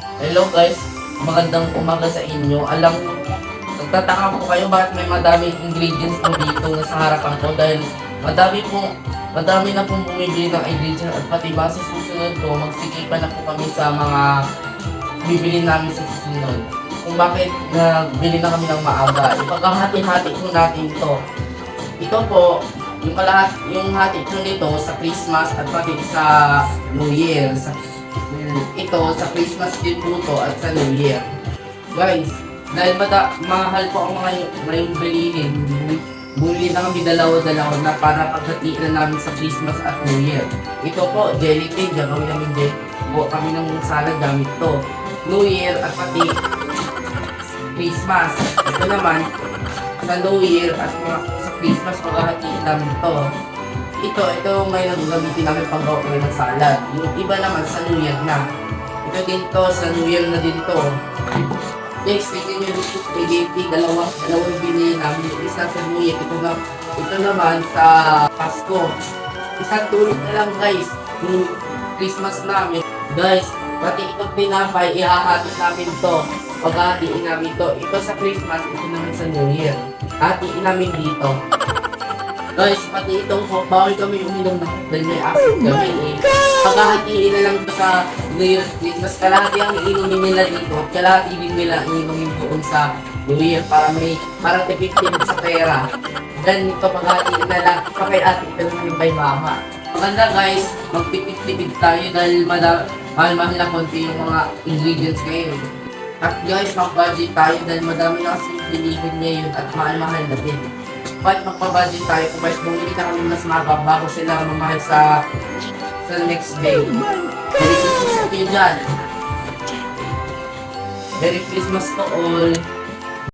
Hello guys, magandang umaga sa inyo. Alam nagtataka po kayo bakit may madaming ingredients po dito na sa harapan ko dahil madami po, madami na pong bumibili ng ingredients at pati ba sa susunod ko, magsikipan na po kami sa mga bibili namin sa susunod. Kung bakit nagbili na kami ng maaga. Ipagkahati-hati po natin to. Ito po, yung kalahat, yung hati ko nito sa Christmas at pati sa New Year. Sa, ito sa Christmas din po to at sa New Year. Guys, dahil mada, mahal po ang mga ngayong bilhin, bumili na kami dalawa-dalawa na para paghatiin na namin sa Christmas at New Year. Ito po, jelly cake, gagawin namin jelly po kami ng salad gamit to. New Year at pati Christmas. Ito naman, sa New Year at mga, sa Christmas maghahatiin namin to. Ito, ito ngayon gagamitin namin pang kami ng salad. Yung iba naman sa Year na. Ito din to, sa Year na din to. Next, tingnan nyo dito spaghetti, dalawa, dalawang binili namin. Isa sa Year, ito, na, ito naman sa Pasko. Isang tulog na lang guys, yung Christmas namin. Guys, pati itong pinapay, ihahati namin to. Paghahatiin namin to. Ito sa Christmas, ito naman sa New Year. Hatiin namin dito. Guys, pati itong coke, bawal kami uminom na dahil may acid kami eh. Paghahatiin na lang ito sa New Year Christmas, kalahati ang iinumin nila dito, at kalahati din nila iinumin doon sa New Year para may, para tipid-tipid sa pera. Then ito paghahatiin na lang, pakay-ati ito naman yung by mama. Maganda guys, magtipid-tipid tayo dahil mahal-mahal na konti yung mga ingredients ngayon. At guys, mag-budget tayo dahil madami na kasi bilihin ngayon at mahal-mahal na din. But magpa-budget tayo kung guys, bumili na kami mas mababa bago sila mamahal sa sa next day. Merry. Merry Christmas to all.